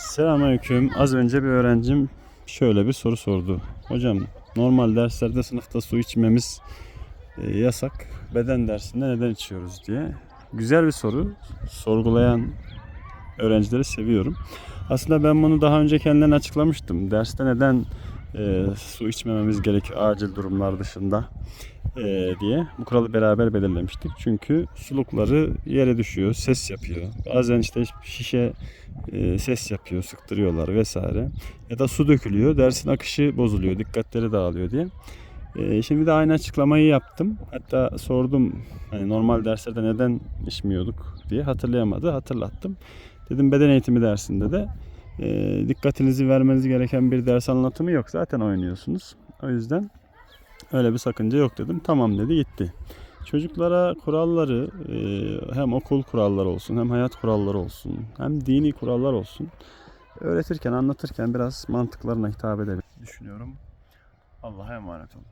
Selamünaleyküm. Az önce bir öğrencim şöyle bir soru sordu. Hocam normal derslerde sınıfta su içmemiz e, yasak. Beden dersinde neden içiyoruz diye. Güzel bir soru. Sorgulayan öğrencileri seviyorum. Aslında ben bunu daha önce kendilerine açıklamıştım. Derste neden e, su içmememiz gerekiyor acil durumlar dışında e, diye. Bu kuralı beraber belirlemiştik. Çünkü sulukları yere düşüyor, ses yapıyor. Bazen işte şişe e, ses yapıyor, sıktırıyorlar vesaire. Ya da su dökülüyor, dersin akışı bozuluyor, dikkatleri dağılıyor diye. E, şimdi de aynı açıklamayı yaptım. Hatta sordum hani normal derslerde neden içmiyorduk diye hatırlayamadı, hatırlattım. Dedim beden eğitimi dersinde de e, dikkatinizi vermeniz gereken bir ders anlatımı yok. Zaten oynuyorsunuz. O yüzden öyle bir sakınca yok dedim. Tamam dedi gitti. Çocuklara kuralları e, hem okul kuralları olsun hem hayat kuralları olsun hem dini kurallar olsun öğretirken anlatırken biraz mantıklarına hitap edelim düşünüyorum. Allah'a emanet olun.